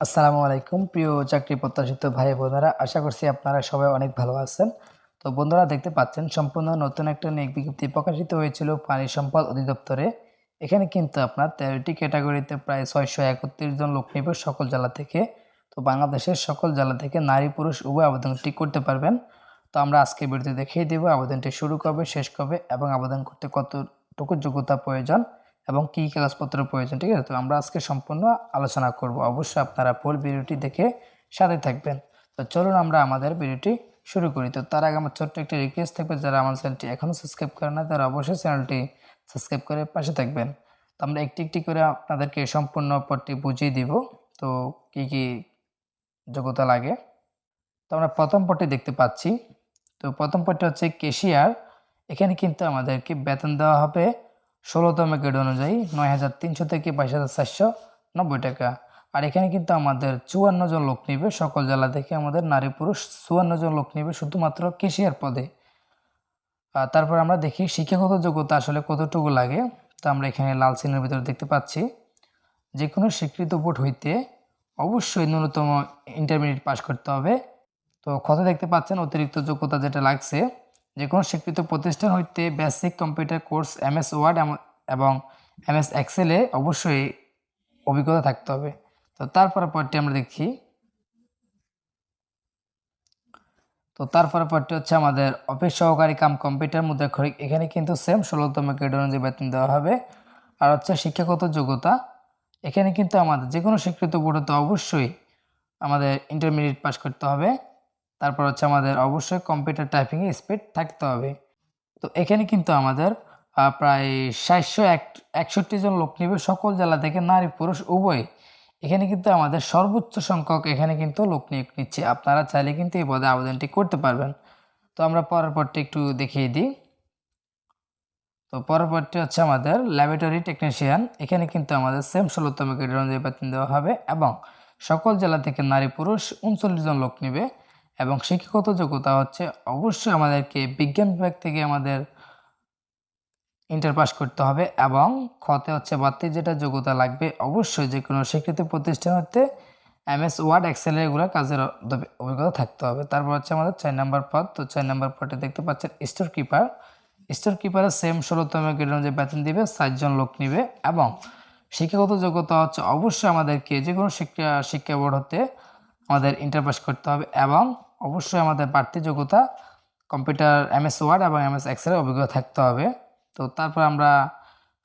আসসালামু আলাইকুম। প্রিয় চাকরি প্রত্যাশিত ভাই বোনেরা, আশা করছি আপনারা সবাই অনেক ভালো আছেন। তো বন্ধুরা, দেখতে পাচ্ছেন সম্পূর্ণ নতুন একটা নিয়োগ বিজ্ঞপ্তি প্রকাশিত হয়েছিল পানি সম্পদ অধিদপ্তরে। এখানে কিন্তু আপনার তেরোটি ক্যাটাগরিতে প্রায় ছয়শো একত্রিশ জন লোক নেবে সকল জেলা থেকে। তো বাংলাদেশের সকল জেলা থেকে নারী, পুরুষ উভয় আবেদনটি করতে পারবেন। তো আমরা আজকে ভিডিওতে দেখিয়ে দেবো আবেদনটি শুরু কবে, শেষ কবে এবং আবেদন করতে কতটুকু যোগ্যতা প্রয়োজন। এবং কী কাগজপত্র প্রয়োজন, ঠিক আছে? তো আমরা আজকে সম্পূর্ণ আলোচনা করব। অবশ্যই আপনারা ফুল ভিডিওটি দেখে সাথে থাকবেন। তো চলুন আমরা আমাদের ভিডিওটি শুরু করি। তো তার আগে আমার ছোট্ট একটি রিকোয়েস্ট থাকবে, যারা আমার চ্যানেলটি এখনও সাবস্ক্রাইব করে না তারা অবশ্যই চ্যানেলটি সাবস্ক্রাইব করে পাশে থাকবেন। তো আমরা একটি একটি করে আপনাদেরকে সম্পূর্ণ পদটি বুঝিয়ে দিব। তো কী কী যোগ্যতা লাগে? তো আমরা প্রথম পদটি দেখতে পাচ্ছি। তো প্রথম পদটি হচ্ছে কেশিয়ার এখানে কিন্তু আমাদেরকে বেতন দেওয়া হবে ষোলোতম গ্রেড অনুযায়ী নয় হাজার তিনশো থেকে বাইশ হাজার চারশো নব্বই টাকা। আর এখানে কিন্তু আমাদের চুয়ান্ন জন লোক নিবে, সকল জেলা থেকে আমাদের নারী পুরুষ চুয়ান্ন জন লোক নিবে শুধুমাত্র কেশিয়ার পদে। তারপর আমরা দেখি শিক্ষাগত যোগ্যতা আসলে কতটুকু লাগে। তো আমরা এখানে লাল সিনের ভিতরে দেখতে পাচ্ছি যে কোনো স্বীকৃত বোর্ড হইতে অবশ্যই ন্যূনতম ইন্টারমিডিয়েট পাস করতে হবে। তো ক্ষত দেখতে পাচ্ছেন? অতিরিক্ত যোগ্যতা যেটা লাগছে যে কোনো স্বীকৃত প্রতিষ্ঠান হইতে basic computer course MS word এবং এমএস এক্সেলে অবশ্যই অভিজ্ঞতা থাকতে হবে। তো তারপরে পরটি আমরা দেখি। তো তারপরে পরটি হচ্ছে আমাদের অফিস সহকারী কাম কম্পিউটার মুদ্রাক্ষরিক। এখানে কিন্তু সেম ষোলোতম গ্রেড অনুযায়ী বেতন দেওয়া হবে। আর হচ্ছে শিক্ষাগত যোগ্যতা। এখানে কিন্তু আমাদের যে কোনো স্বীকৃত বোর্ডে অবশ্যই আমাদের ইন্টারমিডিয়েট পাস করতে হবে। তারপর হচ্ছে আমাদের অবশ্যই কম্পিউটার টাইপিংয়ে স্পিড থাকতে হবে। তো এখানে কিন্তু আমাদের প্রায় সাতশো এক, একষট্টি জন লোক নেবে সকল জেলা থেকে নারী, পুরুষ, উভয়। এখানে কিন্তু আমাদের সর্বোচ্চ সংখ্যক এখানে কিন্তু লোক নিয়োগ নিচ্ছে। আপনারা চাইলে কিন্তু এই পদে আবেদনটি করতে পারবেন। তো আমরা পরের পরটি একটু দেখিয়ে দিই। তো পরবর্তী হচ্ছে আমাদের ল্যাবরেটরি টেকনিশিয়ান এখানে কিন্তু আমাদের সেম ষোলোতম গ্রেডের অনুযায়ী বেতন দেওয়া হবে এবং সকল জেলা থেকে নারী, পুরুষ উনচল্লিশ জন লোক নেবে। এবং শিক্ষাগত যোগ্যতা হচ্ছে অবশ্যই আমাদেরকে বিজ্ঞান বিভাগ থেকে আমাদের ইন্টার পাস করতে হবে এবং খতে হচ্ছে বাড়তি যেটা যোগ্যতা লাগবে অবশ্যই যে কোনো স্বীকৃত প্রতিষ্ঠান হতে এম এস ওয়ার্ড এক্সেলের এগুলো কাজের অভিজ্ঞতা থাকতে হবে। তারপর হচ্ছে আমাদের ছয় নম্বর পদ। তো ছয় নম্বর পদে দেখতে পাচ্ছেন স্টোর কিপার স্টোর কিপারের সেম ষোলোতম গ্রেড অনুযায়ী বেতন দিবে ষাটজন লোক নিবে এবং শিক্ষাগত যোগ্যতা হচ্ছে অবশ্যই আমাদেরকে যে কোনো শিক্ষা শিক্ষা বোর্ড হতে আমাদের ইন্টার পাস করতে হবে এবং অবশ্যই আমাদের বাড়তি যোগ্যতা কম্পিউটার, এমএস ওয়ার্ড এবং এমএস এক্সেলের অভিজ্ঞতা থাকতে হবে। তো তারপর আমরা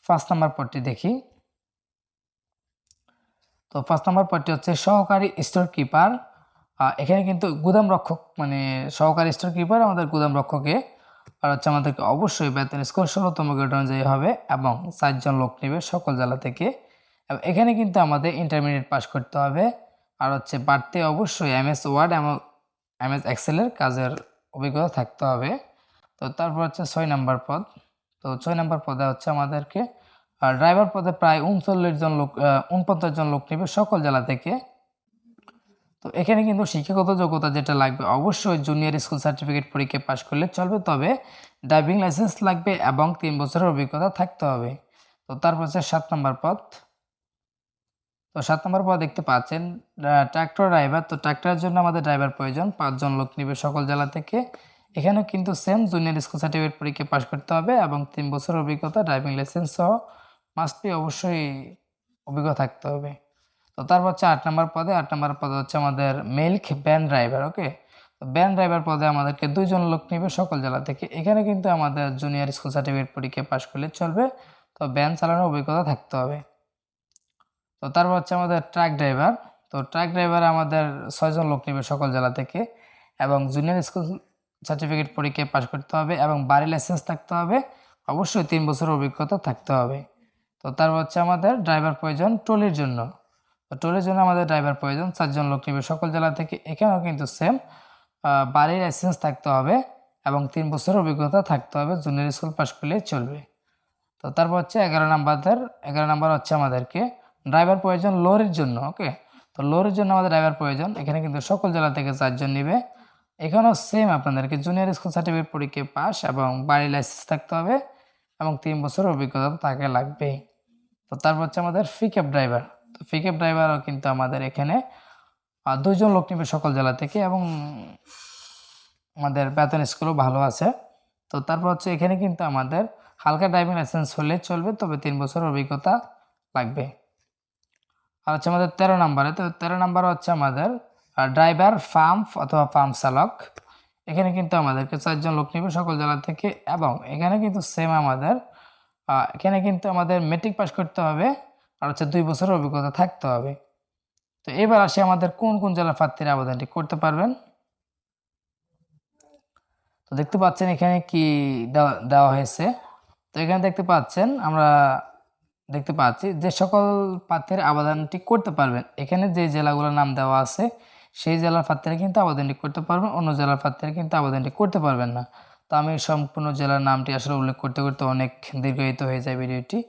ফার্স্ট নাম্বার পদটি দেখি। তো ফার্স্ট নাম্বার পদটি হচ্ছে সহকারী স্টোর কিপার এখানে কিন্তু গুদাম রক্ষক মানে সহকারী স্টোর কিপার আমাদের গুদাম রক্ষকে, আর হচ্ছে আমাদেরকে অবশ্যই বেতন স্কোর ষোলোতম গ্রেড অনুযায়ী হবে এবং চারজন লোক নেবে সকল জেলা থেকে। এবং এখানে কিন্তু আমাদের ইন্টারমিডিয়েট পাস করতে হবে। আর হচ্ছে বাড়তে অবশ্যই এমএস ওয়ার্ড এবং এমএস এক্সেলের কাজের অভিজ্ঞতা থাকতে হবে। তো তারপর হচ্ছে ছয় নম্বর পদ। তো ছয় নম্বর পদে হচ্ছে আমাদেরকে ড্রাইভার পদে প্রায় উনচল্লিশ জন লোক উনপঞ্চাশ জন লোক নেবে সকল জেলা থেকে। তো এখানে কিন্তু শিক্ষাগত যোগ্যতা যেটা লাগবে অবশ্যই জুনিয়র স্কুল সার্টিফিকেট পরীক্ষা পাশ করলে চলবে, তবে ড্রাইভিং লাইসেন্স লাগবে এবং তিন বছরের অভিজ্ঞতা থাকতে হবে। তো তারপর হচ্ছে সাত নম্বর পদ। তো সাত নম্বর পদ দেখতে পাচ্ছেন ট্র্যাক্টর ড্রাইভার তো ট্র্যাক্টরের জন্য আমাদের ড্রাইভার প্রয়োজন, পাঁচজন লোক নিবে সকল জেলা থেকে। এখানে কিন্তু সেম জুনিয়র স্কুল সার্টিফিকেট পরীক্ষা পাশ করতে হবে এবং তিন বছর অভিজ্ঞতা ড্রাইভিং লাইসেন্স সহ মাস্ট অবশ্যই অভিজ্ঞ থাকতে হবে। তো তারপর হচ্ছে আট নম্বর পদে, আট নম্বর পদে হচ্ছে আমাদের মিল্ক ব্যান ড্রাইভার ওকে তো ব্যান ড্রাইভার পদে আমাদেরকে দুইজন লোক নিবে সকল জেলা থেকে। এখানে কিন্তু আমাদের জুনিয়র স্কুল সার্টিফিকেট পরীক্ষা পাশ করলে চলবে, তো ব্যান চালানোর অভিজ্ঞতা থাকতে হবে। তো তারপর হচ্ছে আমাদের ট্রাক ড্রাইভার তো ট্রাক ড্রাইভার আমাদের ছয়জন লোক নেবে সকল জেলা থেকে এবং জুনিয়র স্কুল সার্টিফিকেট পরীক্ষায় পাশ করতে হবে এবং বাড়ি লাইসেন্স থাকতে হবে। অবশ্যই তিন বছর অভিজ্ঞতা থাকতে হবে। তো তারপর হচ্ছে আমাদের ড্রাইভার প্রয়োজন ট্রলির জন্য। তো ট্রলির জন্য আমাদের ড্রাইভার প্রয়োজন, চারজন লোক নেবে সকল জেলা থেকে। এখানেও কিন্তু সেম বাড়ির লাইসেন্স থাকতে হবে এবং তিন বছর অভিজ্ঞতা থাকতে হবে জুনিয়র স্কুল পাশ করলেই চলবে। তো তারপর হচ্ছে এগারো নাম্বারদের, এগারো নাম্বার হচ্ছে আমাদেরকে। ড্রাইভার প্রয়োজন লোরির জন্য ওকে তো লোরির জন্য আমাদের ড্রাইভার প্রয়োজন। এখানে কিন্তু সকল জেলা থেকে চারজন নেবে। এখানেও সেম আপনাদেরকে জুনিয়র স্কুল সার্টিফিকেট পরীক্ষায় পাস এবং বাড়ি লাইসেন্স থাকতে হবে এবং তিন বছর অভিজ্ঞতা তাকে লাগবেই। তো তারপর হচ্ছে আমাদের পিক আপ ড্রাইভার তো পিকআপ ড্রাইভারও কিন্তু আমাদের এখানে দুজন লোক নেবে সকল জেলা থেকে এবং আমাদের বেতন স্কুলও ভালো আছে। তো তারপর হচ্ছে এখানে কিন্তু আমাদের হালকা ড্রাইভিং লাইসেন্স হলে চলবে, তবে তিন বছর অভিজ্ঞতা লাগবে। আর হচ্ছে আমাদের তেরো নাম্বারে, তো তেরো নাম্বার হচ্ছে আমাদের ড্রাইভার ফার্ম অথবা ফার্ম চালক। এখানে কিন্তু আমাদেরকে চারজন লোক নেবে সকল জেলা থেকে, এবং এখানে কিন্তু সেম আমাদের এখানে কিন্তু আমাদের মেট্রিক পাস করতে হবে, আর হচ্ছে দুই বছরের অভিজ্ঞতা থাকতে হবে। তো এবার আসি আমাদের কোন কোন জেলার প্রার্থীরা আবেদনটি করতে পারবেন। তো দেখতে পাচ্ছেন এখানে কি দেওয়া দেওয়া হয়েছে। তো এখানে দেখতে পাচ্ছেন আমরা দেখতে পাচ্ছি যে সকল প্রার্থীর আবেদনটি করতে পারবেন। এখানে যে জেলাগুলোর নাম দেওয়া আছে, সেই জেলার প্রার্থীরা কিন্তু আবেদনটি করতে পারবেন, অন্য জেলার প্রার্থীরা কিন্তু আবেদনটি করতে পারবেন না। তো আমি সম্পূর্ণ জেলার নামটি আসলে উল্লেখ করতে করতে অনেক দীর্ঘায়িত হয়ে যায় ভিডিওটি।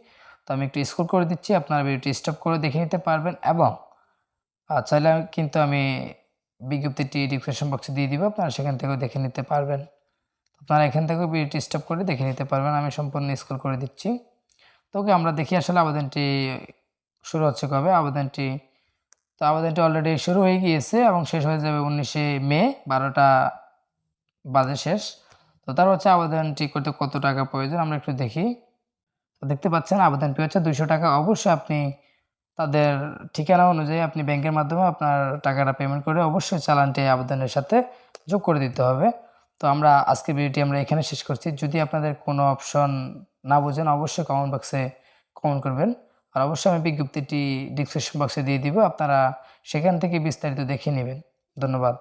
তো আমি একটু স্কোর করে দিচ্ছি, আপনারা ভিডিওটি স্টপ করে দেখে নিতে পারবেন এবং চাইলে কিন্তু আমি বিজ্ঞপ্তিটি ডিসক্রিপশন বক্সে দিয়ে দিব, আপনারা সেখান থেকেও দেখে নিতে পারবেন। আপনারা এখান থেকেও ভিডিওটি স্টপ করে দেখে নিতে পারবেন, আমি সম্পূর্ণ স্কুল করে দিচ্ছি। তো ওকে আমরা দেখি আসলে আবেদনটি শুরু হচ্ছে কবে? আবেদনটি, তো আবেদনটি অলরেডি শুরু হয়ে গিয়েছে এবং শেষ হয়ে যাবে উনিশে মে, বারোটা বাজে শেষ। তো তার হচ্ছে আবেদনটি করতে কত টাকা প্রয়োজন আমরা একটু দেখি। তো দেখতে পাচ্ছেন আবেদন ফি হচ্ছে দুশো টাকা। অবশ্যই আপনি তাদের ঠিকানা অনুযায়ী আপনি ব্যাংকের মাধ্যমে আপনার টাকাটা পেমেন্ট করে অবশ্যই চালানটি আবেদনের সাথে যোগ করে দিতে হবে। তো আমরা আজকে ভিডিওটি আমরা এখানে শেষ করছি। যদি আপনাদের কোনো অপশন না বোঝেন, অবশ্যই কমেন্ট বক্সে কমেন্ট করবেন। আর অবশ্যই আমি বিজ্ঞপ্তিটি ডিসক্রিপশন বক্সে দিয়ে দিব, আপনারা সেখান থেকে বিস্তারিত দেখে নেবেন। ধন্যবাদ।